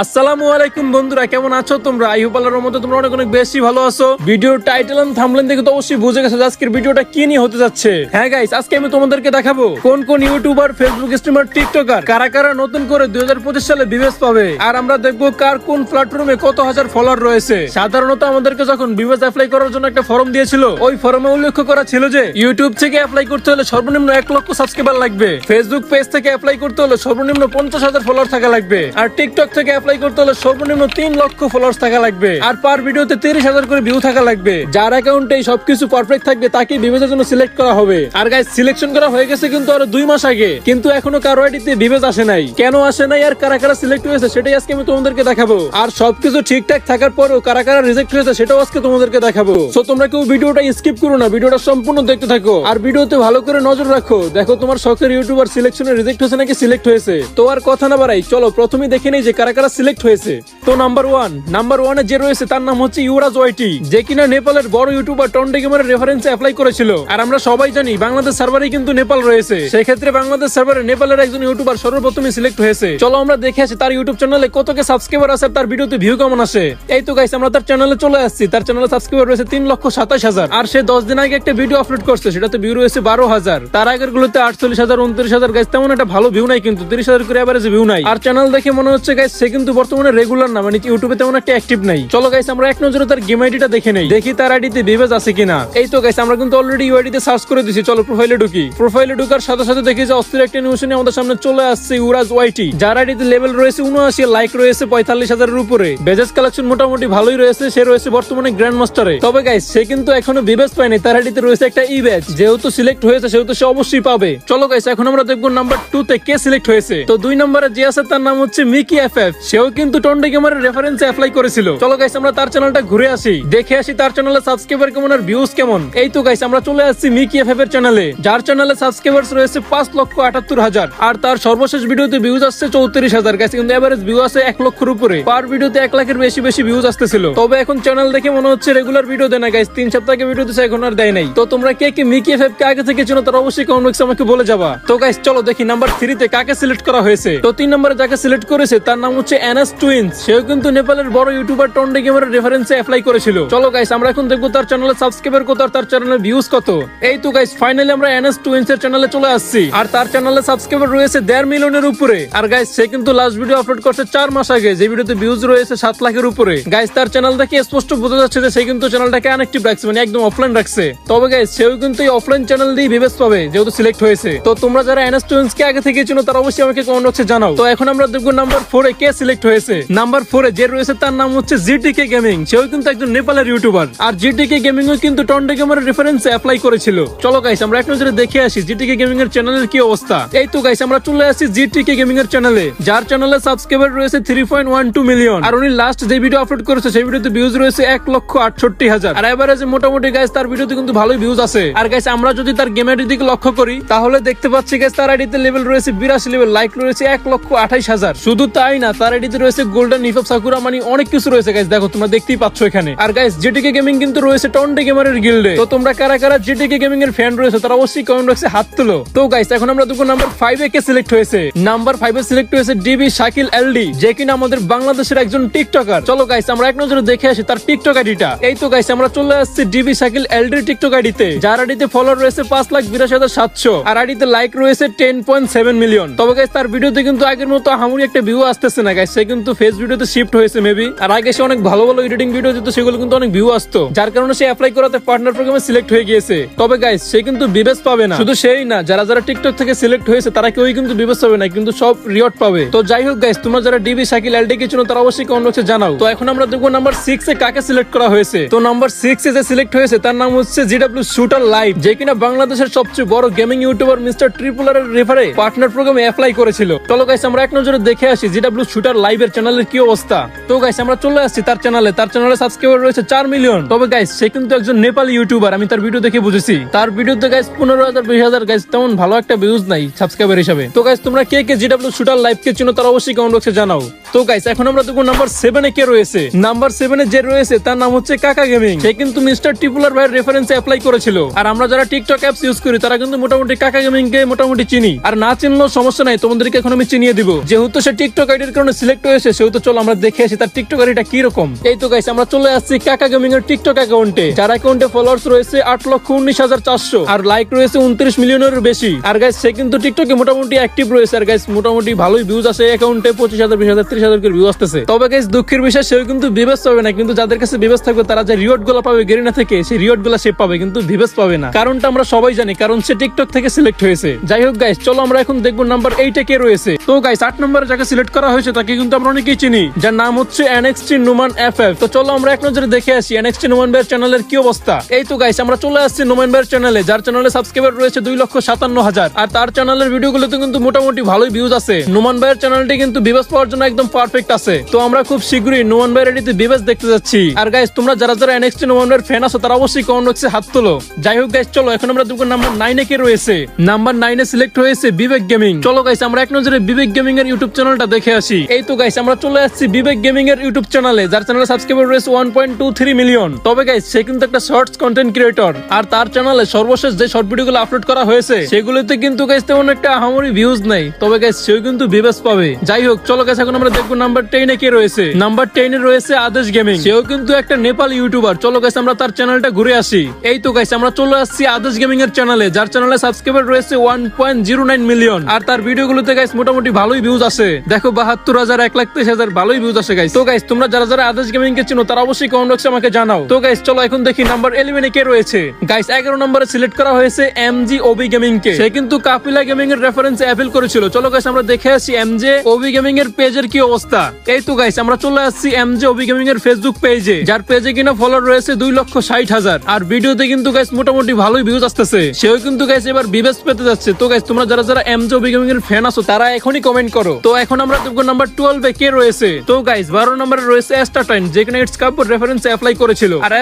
আসসালামু আলাইকুম বন্ধুরা, কেমন আছো তোমরা? আল্লাহর তোমরা অনেক অনেক বেশি ভালো আছো। ভিডিওর টাইটেল এন্ড থাম্বনেল দেখে তো অবশ্যই বুঝে গেছো আজকের ভিডিওটা কি নিয়ে হতে যাচ্ছে। হ্যাঁ গাইস আজকে আমি তোমাদেরকে দেখাবো কোন কোন ইউটিউবার ফেসবুক স্ট্রিমার টিকটকার কারা কারা নতুন করে দুই সালে বিবেচ পাবে। আর আমরা কার কোন প্ল্যাটফর্মে কত হাজার ফলোয়ার রয়েছে। সাধারণত আমাদেরকে যখন অ্যাপ্লাই করার জন্য একটা ফর্ম দিয়েছিল, ওই ফর্মে উল্লেখ করা ছিল যে ইউটিউব থেকে অ্যাপ্লাই করতে হলে সর্বনিম্ন এক লক্ষ সাবস্ক্রাইবার লাগবে। ফেসবুক পেজ থেকে অ্যাপ্লাই করতে হলে সর্বনিম্ন পঞ্চাশ হাজার ফলোয়ার থাকা লাগবে। আর টিকটক থেকে অ্যাপ্লাই করতে হলে সর্বনিম্ন তিন লক্ষ ফলোয়ার্স থাকা লাগবে। আর পার ভিডিওতে তিরিশ হাজার করে ভিউ থাকা লাগবে। যার অ্যাকাউন্টে সবকিছু পারফেক্ট থাকবে তাকে বিবেচের জন্য সিলেক্ট করা হবে। আর গাইজ সিলেকশন করা হয়ে গেছে কিন্তু আরও দুই মাস আগে। কিন্তু এখনও কারও আইডিতে বিবেচ আসে নাই। কেন আসে নাই আর কারা কারা সিলেক্ট হয়েছে সেটাই আজকে আমি তোমাদেরকে দেখাবো। আর সবকিছু ঠিকঠাক থাকার পরেও কারা কারা রিজেক্ট হয়েছে সেটাও আজকে তোমাদেরকে দেখাবো। সো তোমরা কেউ ভিডিওটা স্কিপ করো না, ভিডিওটা সম্পূর্ণ দেখতে থাকো। আর ভিডিওতে ভালো করে নজর রাখো। দেখো তোমার শখের ইউটিউবার সিলেকশনে রিজেক্ট হয়েছে নাকি সিলেক্ট হয়েছে। তো আর কথা না বাড়াই, চলো প্রথমে দেখে নেই যে কারা কারা সিলেক্ট হয়েছে। তো নাম্বার ওয়ান নাম্বার ওয়ানে যে রয়েছে তার নাম হচ্ছে ইউরাজ ওয়াইটি, যে কিনা নেপালের বড় ইউটিউবার টন্ডে গেমের রেফারেন্সে অ্যাপ্লাই করেছিল। আর আমরা সবাই জানি বাংলাদেশ সার্ভারে কিন্তু নেপাল রয়েছে। সেক্ষেত্রে বাংলাদেশ সার্ভারে নেপালের একজন ইউটিউবার সর্বপ্রথমে সিলেক্ট হয়েছে। চলো আমরা দেখে আসি তার ইউটিউব চ্যানেলে কত কে সাবস্ক্রাইবার আছে তার ভিডিওতে ভিউ কেমন আসে। এই তো গাইস আমরা তার চ্যানেলে চলে আসছি। তার চ্যানেলে সাবস্ক্রাইবার রয়েছে তিন লক্ষ সাতাশ হাজার। আর সে দশ দিন আগে একটা ভিডিও আপলোড করছে, সেটাতে ভিউ রয়েছে বারো হাজার। তার আগের গুলোতে আটচল্লিশ হাজার, উনত্রিশ হাজার গাইস তেমন একটা ভালো ভিউ নাই কিন্তু, তিরিশ হাজার করে অ্যাভারেজ ভিউ নাই। আর চ্যানেল দেখে মনে হচ্ছে গাইস সে কিন্তু বর্তমানে রেগুলার না মানে ইউটিউবে তেমন একটা অ্যাক্টিভ নাই। চলো গাইস আমরা এক নজরে তার গেম আইডিটা দেখে নেই। দেখি তার আইডিতে বিবেজ আছে কিনা। এই তো গাইস আমরা কিন্তু অলরেডি ইউআইডিতে সার্চ করে দিছি। চলো প্রোফাইলে ঢুকি। প্রোফাইলে ঢুকার সাথে সাথে দেখি যে অস্থির একটা নিউজ নিয়ে আমাদের সামনে চলে আসছে ইউরাজ ওয়াইটি যার আইডিতে লেভেল রয়েছে উনআশি লাইক রয়েছে পঁয়তাল্লিশ হাজারের উপরে। বেজেস কালেকশন মোটামুটি ভালোই রয়েছে, সে রয়েছে বর্তমানে গ্র্যান্ড মাস্টারে তবে গাইস সে কিন্তু এখনও বিবেচ পায়নি, তার আইডিতে রয়েছে একটা ই ব্যাচ যেহেতু সিলেক্ট হয়েছে, সেহেতু সে অবশ্যই পাবে। চলো গাইস এখন আমরা দেখব নাম্বার টু তে কে সিলেক্ট হয়েছে। তো দুই নম্বরে যে আছে, তার নাম হচ্ছে মিকি এফ এফ সেও কিন্তু টন্ডে গেমারের রেফারেন্সে অ্যাপ্লাই করেছিল। চলো গাইস আমরা তার চ্যানেলটা ঘুরে আসি। দেখে আসি তার চ্যানেলে সাবস্ক্রাইবার কেমন আর ভিউজ কেমন। এই তো গাইস আমরা চলে আসছি মিকি এফ এফ এর চ্যানেলে যার চ্যানেলে সাবস্ক্রাইবার্স রয়েছে পাঁচ লক্ষ আটাত্তর হাজার। আর তার সর্বশেষ ভিডিওতে ভিউজ আসছে চৌত্রিশ হাজার। গাইস কিন্তু এভারেজ ভিউ আছে এক লক্ষের উপরে। পার ভিডিওতে এক লাখের বেশি বেশি ভিউজ আসতেছিল। তবে এখন চ্যানেল দেখে মনে হচ্ছে রেগুলার ভিডিও দেয় না গাইস তিন সপ্তাহ ভিডিও দিচ্ছে এখন আর দেয় নাই। তো তোমরা কে কে মিকি এফ কে আগে থেকে চেনো, তারা অবশ্যই কমেন্ট বক্সে আমাকে বলে যাবা। তো গাইস চলো দেখি নাম্বার থ্রিতে কাকে সিলেক্ট করা হয়েছে? তো তিন নম্বরে যাকে সিলেক্ট করেছে, তার নাম হচ্ছে এনএস টুইন্স সেও কিন্তু নেপালের বড় ইউটিউবার টন্ডে গেমের রেফারেন্সে অ্যাপ্লাই করেছিল। চলো গাইস আমরা এখন দেখব তার চ্যানেলে সাবস্ক্রাইবার কত আর তার চ্যানেলের ভিউজ কত। এই তো গাইস ফাইনালি আমরা এনএস টুইন্স এর চ্যানেলে চলে আসছি। আর তার চ্যানেলে সাবস্ক্রাইবার রয়েছে দেড় মিলিয়নের উপরে। আর গাইস সে কিন্তু লাস্ট ভিডিও আপলোড করছে চার মাস আগে। যে ভিডিওতে ভিউজ রয়েছে সাত লাখের উপরে। গাইস তার চ্যানেল দেখে স্পষ্ট বোঝা যাচ্ছে যে সে কিন্তু চ্যানেলটাকে আনএক্টিভ রাখছে মানে একদম অফলাইন রাখছে। তবে গাইস সেও কিন্তু এই অফলাইন চ্যানেল দিয়ে বিবেচ পাবে, যেহেতু সিলেক্ট হয়েছে। তো তোমরা যারা এনএস টুইন্স কে আগে থেকে চিনো, তারা অবশ্যই আমাকে কমেন্ট বক্সে জানাও। তো এখন আমরা দেখব নাম্বার ফোরে কে সিলেক্ট হয়েছে। নাম্বার ফোরে যে রয়েছে তার নাম হচ্ছে জিটিকে গেমিং সেও কিন্তু একজন নেপালের ইউটিউবার আর জিটিকে গেমিং ও কিন্তু টন্ডে গেমার রেফারেন্সে অ্যাপ্লাই করেছিল। চলো গাইস আমরা এক নজরে দেখে আসি জিটিকে গেমিং এর চ্যানেলের কি অবস্থা। এই তো গাইস আমরা চলে আসি জিটিকে গেমিং এর চ্যানেলে যার চ্যানেলে সাবস্ক্রাইবার রয়েছে three point one two million আর উনি লাস্ট যে ভিডিও আপলোড করেছে, সেই ভিডিওতে ভিউজ রয়েছে এক লক্ষ আটষট্টি হাজার। আর এভারেজ মোটামুটি গাইস তার ভিডিওতে কিন্তু ভালোই ভিউজ আছে। আর গাইস আমরা যদি তার গেমের দিকে লক্ষ্য করি, তাহলে দেখতে পাচ্ছি গাইস তার আইডিতে লেভেল রয়েছে বিরাশি লেভেল লাইক রয়েছে এক লক্ষ আঠাইশ হাজার। শুধু তাই না, তার আইডিতে রয়েছে গোল্ডেন নিফব সাকুরা মানে অনেক কিছু রয়েছে গাইস দেখো, তোমরা দেখতেই পাচ্ছ এখানে। আর গাইস জিটিকে গেমিং কিন্তু রয়েছে টন্ডে গেমারের গিল্ডে তো তোমরা কারা কারা জিটিকে গেমিং এর ফ্যান রয়েছে, তারা অবশ্যই কমেন্ট বক্সে হাত তুলো। তো গাইস এখন আমরা দুটো নাম্বার ফাইভ কে সিলেক্ট হয়েছে? নাম্বার ফাইভ সিলেক্ট হয়েছে D B Shakil L D যে কিনা আমাদের বাংলাদেশের একজন টিকটকার চলো গাইস আমরা এক নজরে দেখে আসি তার টিকটক আইডিটা এই তো গাইস আমরা চলে আসছি ডিবি শাকিল এলডি টিকটক আইডিতে যার আইডিতে ফলোয়ার রয়েছে পাঁচ লাখ বিরাশি হাজার সাতশো। আর আইডিতে লাইক রয়েছে টেন পয়েন্ট সেভেন মিলিয়ন তবে গাইস তার ভিডিওতে কিন্তু আগের মতো হামুরি একটা ভিউ আসতেছে না সে কিন্তু ফেস ভিডিওতে শিফট হয়েছে মেবি আর আগে সে অনেক ভালো ভালো এডিটিং ভিডিও সেগুলো কিন্তু অনেক ভিউ আসতো। যার কারণে সে অ্যাপ্লাই করাতে পার্টনার প্রোগ্রামে সিলেক্ট হয়ে গিয়েছে। তবে গাইস সে কিন্তু পাবে না। শুধু সেই না, যারা যারা টিকটক থেকে সিলেক্ট হয়েছে, তারা কেউই কিন্তু পাবে না, কিন্তু সব রিওয়ার্ড পাবে। তো যাই হোক গাইস তোমরা যারা ডিবি এলডি তারা অবশ্যই কমেন্ট বক্সে জানাও। তো এখন আমরা দেখব নাম্বার সিক্স এ কাকে সিলেক্ট করা হয়েছে। তো নাম্বার সিক্স এ যে সিলেক্ট হয়েছে, তার নাম হচ্ছে জিডব্লিউ শুটার লাইভ যে কিনা বাংলাদেশের সবচেয়ে বড় গেমিং ইউটিউবার মিস্টার ট্রিপুলার রেফারে পার্টনার প্রোগ্রামে অ্যাপ্লাই করেছিল। চলো গাইস আমরা এক নজরে দেখে আসি শুটার লাইভের চ্যানেলের কি অবস্থা? তো গাইস আমরা চলে আসছি তার চ্যানেলে তার চ্যানেলে সাবস্ক্রাইবার রয়েছে চার মিলিয়ন তবে গাইস সে কিন্তু একজন নেপালি ইউটিউবার আমি তার ভিডিও দেখে বুঝেছি। তার ভিডিওতে গাইস পনেরো হাজার, বিশ হাজার গাইস তেমন ভালো একটা ভিউজ নাই সাবস্ক্রাইবার হিসাবে। তো গাইস তোমরা কে কে জিডব্লিউ শুটার লাইভ কে চিনো তারা অবশ্যই কমেন্ট বক্সে জানাও। তো গাইস এখন আমরা দেখব নাম্বার সেভেনে কে রয়েছে। নাম্বার সেভেনে যে রয়েছে, তার নাম হচ্ছে কাকা গেমিং সে কিন্তু মিস্টার টিপুলার ভাইয়ের রেফারেন্সে অ্যাপ্লাই করেছিল। আর আমরা যারা টিকটক অ্যাপস ইউজ করি, তারা কিন্তু মোটামুটি কাকা গেমিং কে মোটামুটি চিনি। আর না চিনলেও সমস্যা নাই, তোমাদেরকে এখন আমি চিনিয়ে দিব। যেহেতু সে টিকটক আইডির কারণে সিলেক্ট হয়েছে সেহেতু চলো আমরা দেখে আসি তার টিকটকার এটা কি রকম এই তো গাইস আমরা চলে আসছি কাকা গেমিং এর টিকটক অ্যাকাউন্টে যার অ্যাকাউন্টে ফলোয়ার্স রয়েছে আট লক্ষ উনিশ হাজার চারশো, আর লাইক রয়েছে উনত্রিশ মিলিয়নের বেশি। আর গাইস সে কিন্তু টিকটকে মোটামুটি অ্যাক্টিভ রয়েছে, আর গাইস মোটামুটি ভালোই ভিউজ আছে অ্যাকাউন্টে পঁচিশ হাজার, বিশ হাজার, ত্রিশ হাজার ভিউ আসতেছে। তবে গাইস দুঃখের বিষয়, সেও কিন্তু বিবেস পাবে না, কিন্তু যাদের কাছে বিবেস থাকবে, তারা যে রিওয়ার্ডগুলো পাবে গেরিনা থেকে, সেই রিওয়ার্ডগুলো সে পাবে, কিন্তু বিবেস পাবে না। কারণটা আমরা সবাই জানি, কারণ সে টিকটক থেকে সিলেক্ট হয়েছে। যাই হোক গাইস চলো আমরা এখন দেখব নাম্বার এইটা কে রয়েছে। তো গাইস আট নম্বরে যাকে সিলেক্ট করা হয়েছে কিন্তু আমরা অনেকেই চিনি, যার নাম হচ্ছে এনএক্সটি নুমান এফ এফ তো চলো আমরা এক নজরে দেখে আসি এনএক্সটি নুমান ভাইয়ের চ্যানেলের কি অবস্থা। এই তো গাইস আমরা চলে আসছি নুমান ভাইয়ের চ্যানেলে, যার চ্যানেলে সাবস্ক্রাইবার রয়েছে দুই লক্ষ সাতান্ন হাজার। আর তার চ্যানেলের ভিডিওগুলোতে কিন্তু মোটামুটি ভালোই ভিউজ আছে। নুমান ভাইয়ের চ্যানেলটি কিন্তু বিবেস পাওয়ার জন্য একদম পারফেক্ট আছে। তো আমরা খুব শীঘ্রই নুমান ভাইয়ের এডিতে বিবেস দেখতে যাচ্ছি। আর গাইস তোমরা যারা যারা এনএক্সটি নুমান ভাইয়ের ফ্যান আছো, তারা অবশ্যই কমেন্ট বক্সে হাত তোলো। যাই হোক গাইস চলো, এখন আমরা দুপুর নাম্বার নাইনে কে রয়েছে? নাম্বার নাইনে সিলেক্ট হয়েছে বিবেক গেমিং চলো গাইস আমরা এক নজরে বিবেক গেমিং এর ইউটিউব চ্যানেলটা দেখে আসি। এই তো গাইস আমরা চলে আসছি বিবেক গেমিং এর ইউটিউব চ্যানেলে যার চ্যানেলে সাবস্ক্রাইবার রয়েছে one point two three million তবে গাইস সে কিন্তু একটা শর্টস কন্টেন্ট ক্রিয়েটর আর তার চ্যানেলে সর্বশেষ যে শর্ট ভিডিওগুলো আপলোড করা হয়েছে, সেগুলোতে কিন্তু গাইস তেমন একটা আহামরি ভিউজ নেই। তবে গাইস সেও কিন্তু বিবেস পাবে। যাই হোক, চলো গাইস এখন আমরা দেখব নাম্বার টেনে কে রয়েছে। নাম্বার টেনে রয়েছে আদেশ গেমিং সেও কিন্তু একটা নেপাল ইউটিউবার চলো গাইস আমরা তার চ্যানেলটা ঘুরে আসি। এই তো গাইস আমরা চলে আসছি আদেশ গেমিং এর চ্যানেলে যার চ্যানেলে সাবস্ক্রাইবার রয়েছে one point zero nine million আর তার ভিডিওগুলোতে গাইস মোটামুটি ভালোই ভিউজ আছে। দেখো বাহাত্তর হাজার এক লাখ তেইশ হাজার ভালোই ভিউজ আসে গাইস তো গাইস তোমরা যারা যারা আদেশ গেমিং কে চিনো, তারা অবশ্যই কমেন্ট বক্সে আমাকে জানাও। তো গাইস চলো এখন দেখি নাম্বার ইলেভেনে কে রয়েছে। গাইস এগারো নম্বরে সিলেক্ট করা হয়েছে M G O B gaming কে সে কিন্তু কাপিলা গেমিং এর রেফারেন্স অ্যাপেল করেছিল। চলো গাইস আমরা দেখে এম জে ওবি গেমিং এর পেজের কি অবস্থা। এই তো গাইস আমরা চলে আসছি M J O B gaming এর ফেসবুক পেজে যার পেজে কিনা ফলোয়ার রয়েছে দুই লক্ষ ষাট হাজার। আর ভিডিওতে কিন্তু গাইস মোটামুটি ভালোই ভিউজ আসতেছে। সেও কিন্তু গাইস এবার বিবেস পেতে যাচ্ছে। তো গাইস তোমরা যারা যারা M J O B gaming এর ফ্যান আছো, তারা এখনই কমেন্ট করো। তো, এখন আমরা দেখব নাম্বার টুয়েলভে কে রয়েছে? তো বারো নম্বরে রয়েছে অ্যাস্টাটাইন যেখানে ইটস রেফারেন্স অ্যাপ্লাই করেছিল। আর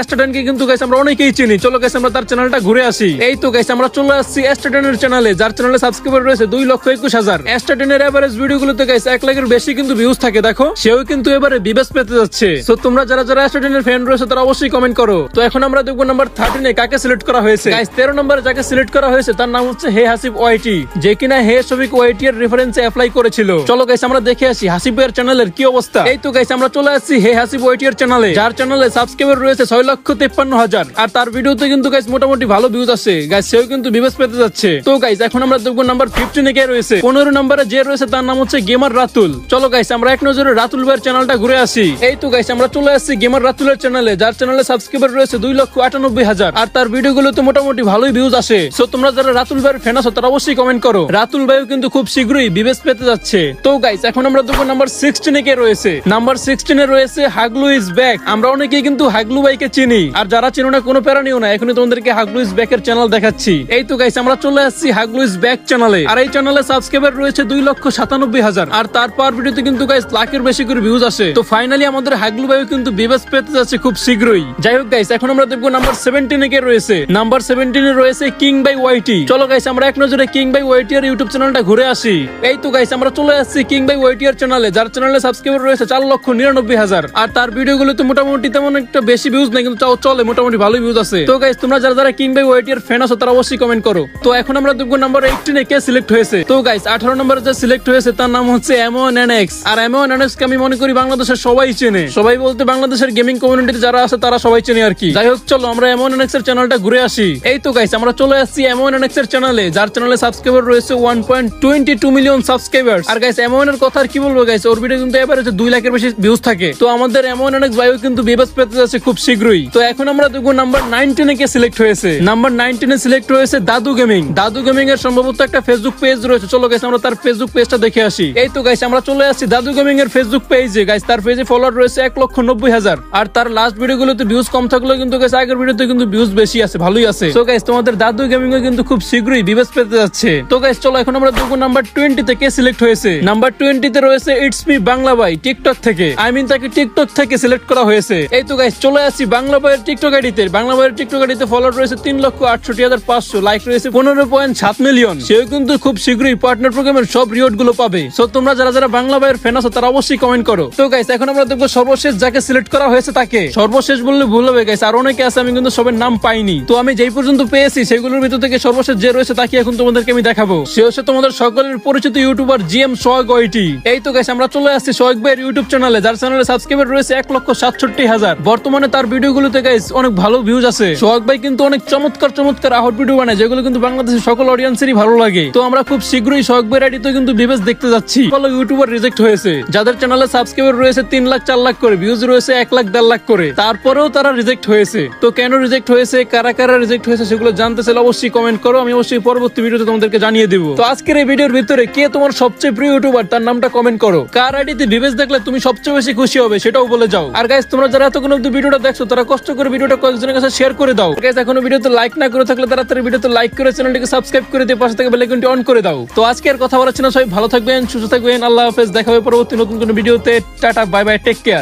কিন্তু আমরা অনেকেই চিনি। চলো আমরা তার চ্যানেলটা ঘুরে আসি। এই তো আমরা চলে আসছি অ্যাস্টাটাইনের চ্যানেলে যার চ্যানেলে সাবস্ক্রাইবার রয়েছে দুই লক্ষ একুশ হাজার। অ্যাস্টাটাইনের গাইস এক লাখের বেশি কিন্তু ভিউজ থাকে, দেখো। সেও কিন্তু এবারে পেতে যাচ্ছে। তো তোমরা যারা যারা অ্যাস্টাটাইনের ফ্যান রয়েছে, তারা অবশ্যই কমেন্ট করো। তো এখন আমরা দেখব নাম্বার থার্টিনে কাকে সিলেক্ট করা হয়েছে। গাইস তেরো নম্বরে যাকে সিলেক্ট করা হয়েছে, তার নাম হচ্ছে হে হাসিব ওয়াইটি যে কিনা হে সবিক ওয়াইটি এর রেফারেন্সে অ্যাপ্লাই করেছিল। চলো গাইস আমরা দেখে আসি। হাসিব চ্যানেলের কি অবস্থা? এই তো গাইস আমরা চলে আসছি হে হাসিব ওয়াইটি এর চ্যানেলে যার চ্যানেলে সাবস্ক্রাইবার রয়েছে ছয় লক্ষ তেপ্পান্ন হাজার। আর তার ভিডিওতে কিন্তু গাইস মোটামুটি ভালো ভিউজ আছে। গাইস সেও কিন্তু পেতে যাচ্ছে। তো গাইস এখন আমরা দেখব নাম্বার ফিফটিনে কে রয়েছে। পনেরো নম্বরে যে রয়েছে তার নাম হচ্ছে গেমার রাতুল চলো গাইস আমরা এক নজরে রাতুল ভাইয়ের চ্যানেলটা ঘুরে আসি। এই তো গাইস আমরা চলে আসছি গেমার রাতুলের চ্যানেলে যার চ্যানেলে সাবস্ক্রাইবার রয়েছে দুই লক্ষ আটানব্বই হাজার। আর তার ভিডিওগুলোতে মোটামুটি ভালোই ভিউজ আসে। সো তোমরা যারা রাতুল ভাইয়ের ফ্যান আছো তারা অবশ্যই কমেন্ট করো। রাতুল ভাইও কিন্তু খুব শীঘ্রই বিবেস পেতে যাচ্ছে। তো গাইস এখন আমরা দেখব নাম্বার সিক্সটিনে কে রয়েছে? নাম্বার সিক্সটিনে রয়েছে হাগলু ইজ ব্যাক। আমরা কিন্তু হাগলু ভাইকে চিনি। আর যারা চিনো না, কোনো না। এখনই তোমাদেরকে হাগলু ইজ ব্যাক এর চ্যানেল দেখাচ্ছি। এই তো আমরা চলে আসছি হাগলু ইজ ব্যাক চ্যানেলে আর এই চ্যানেলে সাবস্ক্রাইবার রয়েছে দুই লক্ষ সাতানব্বই হাজার। আর তার পার ভিডিওতে কিন্তু গাইস লাখের বেশি করে ভিউজ তো ফাইনালি আমাদের হাগলু ভাইও কিন্তু বিবেস পেতে যাচ্ছে খুব শীঘ্রই। যাই হোক গাইস এখন আমরা দেখব নাম্বার সেভেন্টিনে কে রয়েছে। নাম্বার সেভেন্টিনে রয়েছে কিং বাই ওয়াইটি চলো গাইস আমরা এক নজরে কিং বাই ওয়াইটি ইউটিউব চ্যানেলটা ঘুরে আসি। এই তো আমরা চলে আসছি কিং বাই ওয়াইটি চ্যানেলে যার চ্যানেলে সাবস্ক্রাইবার রয়েছে চার লক্ষ নিরানব্বই হাজার। আর তার ভিডিওগুলো তো মোটামুটি তেমন একটা বেশি ভিউজ নেই, কিন্তু তাও চলে, মোটামুটি ভালোই ভিউজ আছে। তো গাইস তোমরা যারা যারা কিং বাই ওয়াইটি এর ফ্যান আছো, তারা অবশ্যই কমেন্ট করো। তো এখন আমরা দেখব নাম্বার এইটিনে কে সিলেক্ট হয়েছে? তো গাইস আঠারো নম্বরে যে সিলেক্ট হয়েছে, তার নাম হচ্ছে এমন এনএক্স আর এমন এনএক্স কে আমি মনে করি বাংলাদেশের সবাই চেনে। সবাই বলতে বাংলাদেশের গেমিং কমিউনিটিতে যারা আছে, তারা সবাই চেনে আর কি। যাই হোক, চলো আমরা এমন এনএক্স এর চ্যানেলটা ঘুরে আসি। এই তো গাইস আমরা চলে আসছি এমন এনএক্স এর চ্যানেলে যার চ্যানেলে সাবস্ক্রাইবার রয়েছে one point twenty two million subscriber আর গাইস এমন এর কথা আর কি বলব গাইস ওর ভিডিও কিন্তু এবারে দুই লাখের বেশি ভিউজ থাকে। তো আমাদের এমন এনএক্স ভাইও কিন্তু বিবেস পেতে যাচ্ছে খুব শীঘ্রই। তো এখন আমরা দেখব নাম্বার নাইনটিনে কে সিলেক্ট হয়েছে। নাম্বার নাইনটিনে সিলেক্ট হয়েছে দাদু গেমিং দাদু গেমিং এর সম্ভবত একটা ফেসবুক পেজ রয়েছে। চলো গাইস আমরা তার ফেসবুক পেজটা দেখে আসি। এই তো গাইস আমরা চলে আসছি দাদু গেমিং এর ফেসবুক পেজে গাইস তার পেজে ফলোয়ার রয়েছে এক লক্ষ নব্বই হাজার। আর তার লাস্ট ভিডিও গুলোতে ভিউজ কম থাকলেও কিন্তু গাইস আগের ভিডিওতে কিন্তু ভিউজ বেশি আছে, ভালোই আছে। তো গাইস তোমাদের দাদু গেমিং কিন্তু খুব শীঘ্রই বিবেচ পেতে যাচ্ছে। তো গাইস চলো এখন আমরা দেখব নাম্বার টোয়েন্টি তে কে সিলেক্ট হয়েছে। নাম্বার টোয়েন্টি তে রয়েছে it's me Bangla by TikTok থেকে। আই মিন তাকে টিকটক থেকে সিলেক্ট করা হয়েছে। এই তো গাইস চলে আসছি বাংলা বইয়ের টিকটক আইডিতে বাংলা বইয়ের টিকটক আইডিতে ফলোয়ার রয়েছে তিন লক্ষ আটষট্টি হাজার পাঁচশো লাইক রয়েছে পনেরো পয়েন্ট সাত মিলিয়ন সেও কিন্তু খুব শীঘ্রই পার্টনার প্রোগ্রামের সব রিওয়ার্ডগুলো পাবে। সো তোমরা যারা যারা বাংলা বইয়ের ফ্যান আছো, তারা অবশ্যই কমেন্ট করো। তো গাইস এখন আমরা দেখব সর্বশেষ যাকে সিলেক্ট করা হয়েছে তাকে। সর্বশেষ বললে ভুল হবে গাইস আর অনেকে আছে, আমি কিন্তু সবার নাম পাইনি। তো আমি যেই পর্যন্ত পেয়েছি, সেগুলোর ভিতর থেকে সর্বশেষ যে রয়েছে, তাকে এখন তোমাদেরকে আমি দেখাবো। সে হচ্ছে তোমাদের সকলের পরিচিত ইউটিউবার জি এম সোহাগ এই তো গাইস, আমরা চলে আসছি সোহেগ ভাইয়ের ইউটিউব চ্যানেলে যার চ্যানেলে সাবস্ক্রাইবার রয়েছে এক লক্ষ সাতষট্টি হাজার। বর্তমানে তার ভিডিওগুলোতে গাইস অনেক ভালো ভিউজ আছে। সোহাগ ভাই কিন্তু অনেক চমৎকার চমৎকার আহট ভিডিও বানায়, যেগুলো কিন্তু বাংলাদেশের সকল অডিয়েন্সেরই ভালো লাগে। তো আমরা খুব শীঘ্রই সোহাগ ভাইয়ের আইডিতে কিন্তু বিবেচ দেখতে যাচ্ছি। ভালো ইউটিউবার রিজেক্ট হয়েছে। যাদের চ্যানেলে সাবস্ক্রাইবার রয়েছে তিন লাখ, চার লাখ করে ভিউজ রয়েছে এক লাখ, দেড় লাখ করে। তারপরেও তারা রিজেক্ট হয়েছে। তো কেন রিজেক্ট হয়েছে, কারা কারা রিজেক্ট হয়েছে সেগুলো জানতে চাইলে অবশ্যই কমেন্ট করো, আমি অবশ্যই পরবর্তী ভিডিওতে তোমাদেরকে জানিয়ে দিব। তো আজকের এই ভিডিওর ভিতরে কে তোমার সবচেয়ে প্রিয় ইউটিউবার তার নামটা কমেন্ট করো। কার। আইডিতে ভিভেজ দেখলে তুমি সবচেয়ে বেশি খুশি হবে সেটাও বলে যাও। আর গাইজ তোমরা যারা এতক্ষণ অব্দি ভিডিওটা দেখছ, তারা কষ্ট করে ভিডিওটা কয়েকজনের কাছে শেয়ার করে দাও। গাইস এখনও ভিডিওতে লাইক না করে থাকলে তারা তারা ভিডিওতে লাইক করে চ্যানেলটিকে সাবস্ক্রাইব করে দিয়ে পাশে থেকে বেল আইকনটি অন করে দাও। তো আজকে আর কথা বলাচ্ছি না, সবাই ভালো থাকবেন, সুস্থ থাকবেন, আল্লাহ হাফেজ, দেখা হবে পরবর্তী নতুন কোনো ভিডিওতে। Ta ta bye bye take care